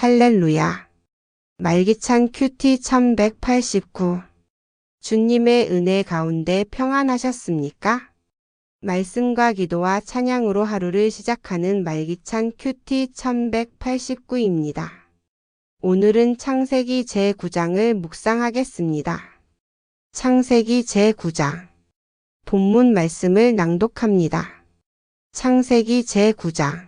할렐루야. 말기찬 큐티 1189. 주님의 은혜 가운데 평안하셨습니까? 말씀과 기도와 찬양으로 하루를 시작하는 말기찬 큐티 1189입니다. 오늘은 창세기 제9장을 묵상하겠습니다. 창세기 제9장. 본문 말씀을 낭독합니다. 창세기 제9장.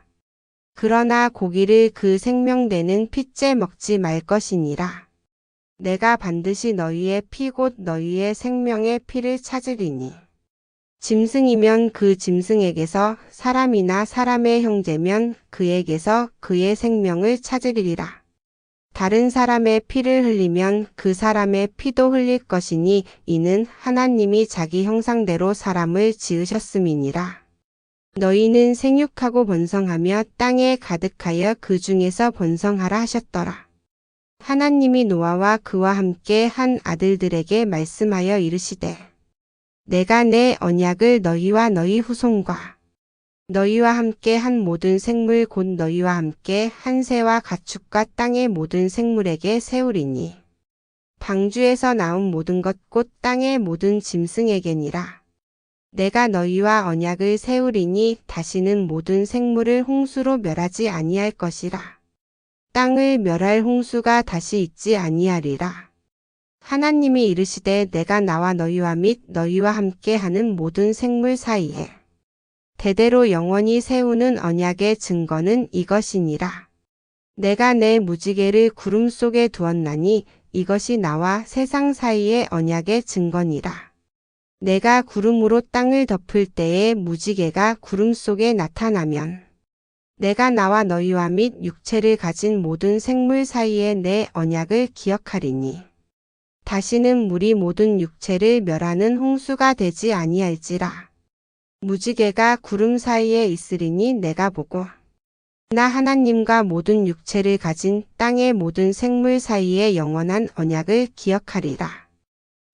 그러나 고기를 그 생명되는 핏째 먹지 말 것이니라. 내가 반드시 너희의 피 곧 너희의 생명의 피를 찾으리니. 짐승이면 그 짐승에게서 사람이나 사람의 형제면 그에게서 그의 생명을 찾으리라. 다른 사람의 피를 흘리면 그 사람의 피도 흘릴 것이니 이는 하나님이 자기 형상대로 사람을 지으셨음이니라. 너희는 생육하고 번성하며 땅에 가득하여 그 중에서 번성하라 하셨더라. 하나님이 노아와 그와 함께 한 아들들에게 말씀하여 이르시되 내가 내 언약을 너희와 너희 후손과 너희와 함께 한 모든 생물 곧 너희와 함께 한 새와 가축과 땅의 모든 생물에게 세우리니 방주에서 나온 모든 것 곧 땅의 모든 짐승에게니라. 내가 너희와 언약을 세우리니 다시는 모든 생물을 홍수로 멸하지 아니할 것이라. 땅을 멸할 홍수가 다시 있지 아니하리라. 하나님이 이르시되 내가 나와 너희와 및 너희와 함께 하는 모든 생물 사이에 대대로 영원히 세우는 언약의 증거는 이것이니라. 내가 내 무지개를 구름 속에 두었나니 이것이 나와 세상 사이의 언약의 증거니라. 내가 구름으로 땅을 덮을 때에 무지개가 구름 속에 나타나면 내가 나와 너희와 및 육체를 가진 모든 생물 사이에 내 언약을 기억하리니 다시는 물이 모든 육체를 멸하는 홍수가 되지 아니할지라. 무지개가 구름 사이에 있으리니 내가 보고 나 하나님과 모든 육체를 가진 땅의 모든 생물 사이에 영원한 언약을 기억하리라.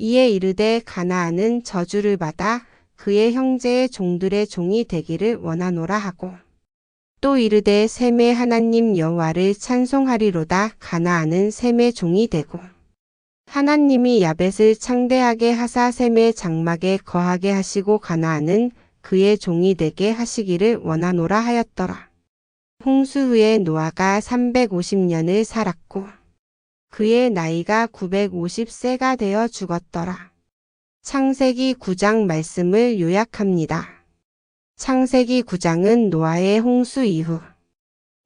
이에 이르되 가나안은 저주를 받아 그의 형제의 종들의 종이 되기를 원하노라 하고 또 이르되 셈의 하나님 여호와를 찬송하리로다 가나안은 셈의 종이 되고 하나님이 야벳을 창대하게 하사 셈의 장막에 거하게 하시고 가나안은 그의 종이 되게 하시기를 원하노라 하였더라. 홍수 후에 노아가 350년을 살았고 그의 나이가 950세가 되어 죽었더라. 창세기 9장 말씀을 요약합니다. 창세기 9장은 노아의 홍수 이후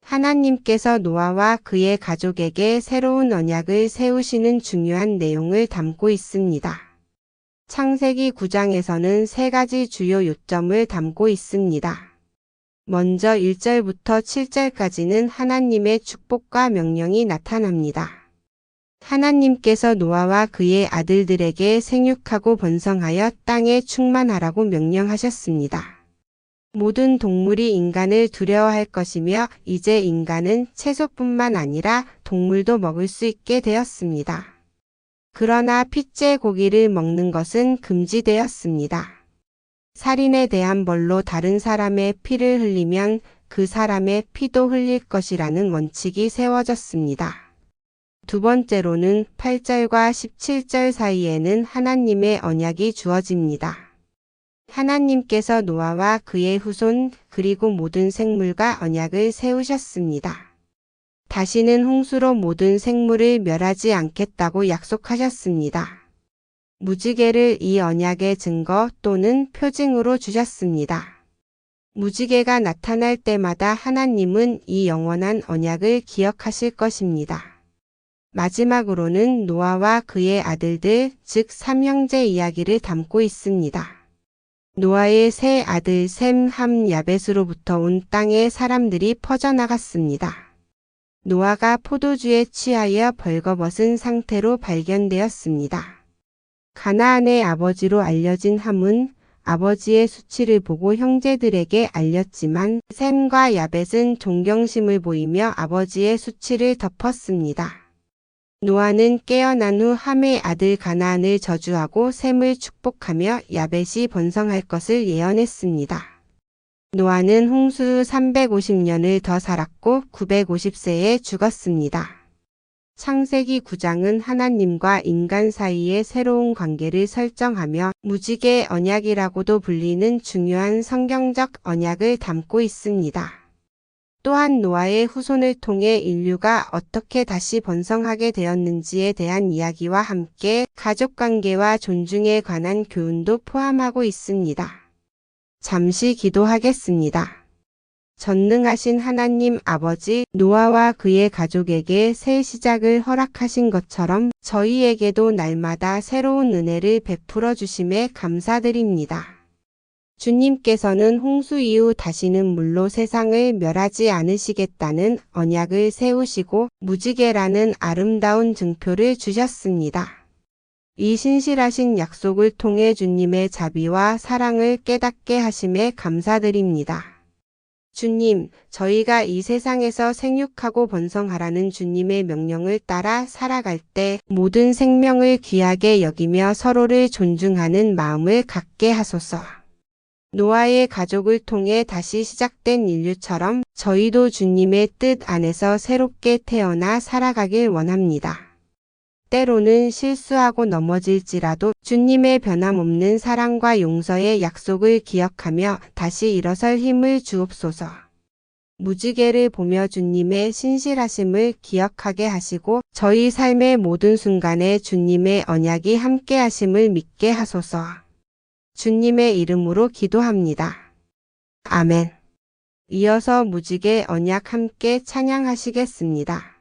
하나님께서 노아와 그의 가족에게 새로운 언약을 세우시는 중요한 내용을 담고 있습니다. 창세기 9장에서는 세 가지 주요 요점을 담고 있습니다. 먼저 1절부터 7절까지는 하나님의 축복과 명령이 나타납니다. 하나님께서 노아와 그의 아들들에게 생육하고 번성하여 땅에 충만하라고 명령하셨습니다. 모든 동물이 인간을 두려워할 것이며 이제 인간은 채소뿐만 아니라 동물도 먹을 수 있게 되었습니다. 그러나 핏째 고기를 먹는 것은 금지되었습니다. 살인에 대한 벌로 다른 사람의 피를 흘리면 그 사람의 피도 흘릴 것이라는 원칙이 세워졌습니다. 두 번째로는 8절과 17절 사이에는 하나님의 언약이 주어집니다. 하나님께서 노아와 그의 후손 그리고 모든 생물과 언약을 세우셨습니다. 다시는 홍수로 모든 생물을 멸하지 않겠다고 약속하셨습니다. 무지개를 이 언약의 증거 또는 표징으로 주셨습니다. 무지개가 나타날 때마다 하나님은 이 영원한 언약을 기억하실 것입니다. 마지막으로는 노아와 그의 아들들, 즉 삼형제 이야기를 담고 있습니다. 노아의 세 아들 셈, 함, 야벳으로부터 온 땅의 사람들이 퍼져나갔습니다. 노아가 포도주에 취하여 벌거벗은 상태로 발견되었습니다. 가나안의 아버지로 알려진 함은 아버지의 수치를 보고 형제들에게 알렸지만 셈과 야벳은 존경심을 보이며 아버지의 수치를 덮었습니다. 노아는 깨어난 후 함의 아들 가나안을 저주하고 셈을 축복하며 야벳이 번성할 것을 예언했습니다. 노아는 홍수 후 350년을 더 살았고 950세에 죽었습니다. 창세기 9장은 하나님과 인간 사이의 새로운 관계를 설정하며 무지개 언약이라고도 불리는 중요한 성경적 언약을 담고 있습니다. 또한 노아의 후손을 통해 인류가 어떻게 다시 번성하게 되었는지에 대한 이야기와 함께 가족 관계와 존중에 관한 교훈도 포함하고 있습니다. 잠시 기도하겠습니다. 전능하신 하나님 아버지 노아와 그의 가족에게 새 시작을 허락하신 것처럼 저희에게도 날마다 새로운 은혜를 베풀어 주심에 감사드립니다. 주님께서는 홍수 이후 다시는 물로 세상을 멸하지 않으시겠다는 언약을 세우시고 무지개라는 아름다운 증표를 주셨습니다. 이 신실하신 약속을 통해 주님의 자비와 사랑을 깨닫게 하심에 감사드립니다. 주님, 저희가 이 세상에서 생육하고 번성하라는 주님의 명령을 따라 살아갈 때 모든 생명을 귀하게 여기며 서로를 존중하는 마음을 갖게 하소서. 노아의 가족을 통해 다시 시작된 인류처럼 저희도 주님의 뜻 안에서 새롭게 태어나 살아가길 원합니다. 때로는 실수하고 넘어질지라도 주님의 변함없는 사랑과 용서의 약속을 기억하며 다시 일어설 힘을 주옵소서. 무지개를 보며 주님의 신실하심을 기억하게 하시고 저희 삶의 모든 순간에 주님의 언약이 함께 하심을 믿게 하소서. 주님의 이름으로 기도합니다. 아멘. 이어서 무지개 언약 함께 찬양하시겠습니다.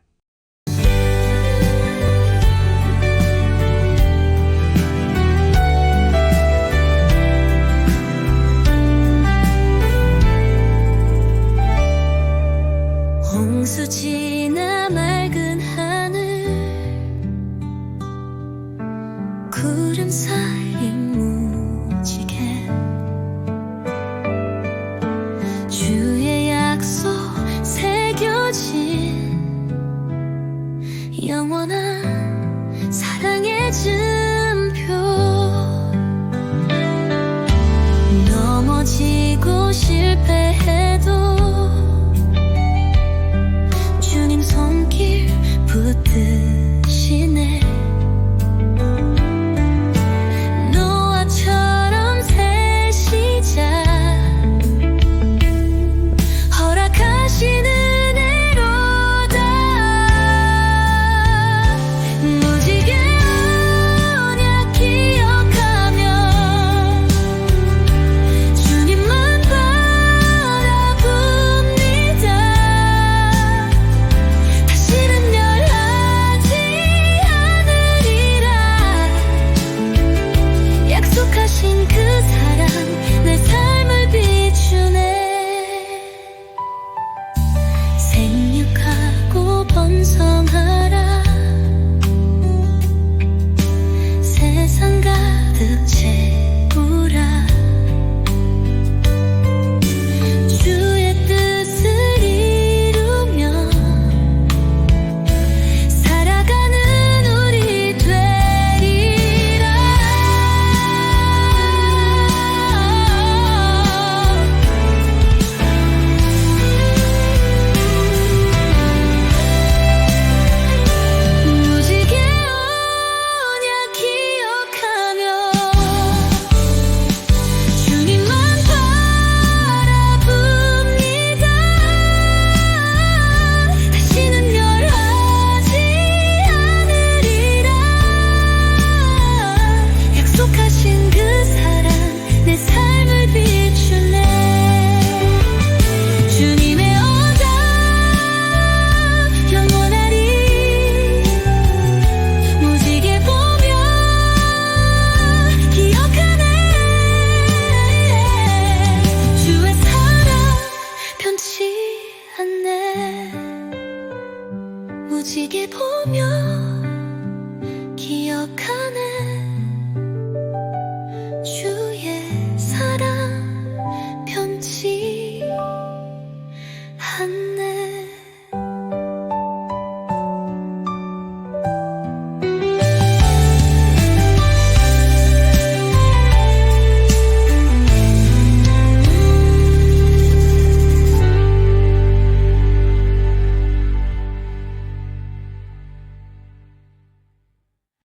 한내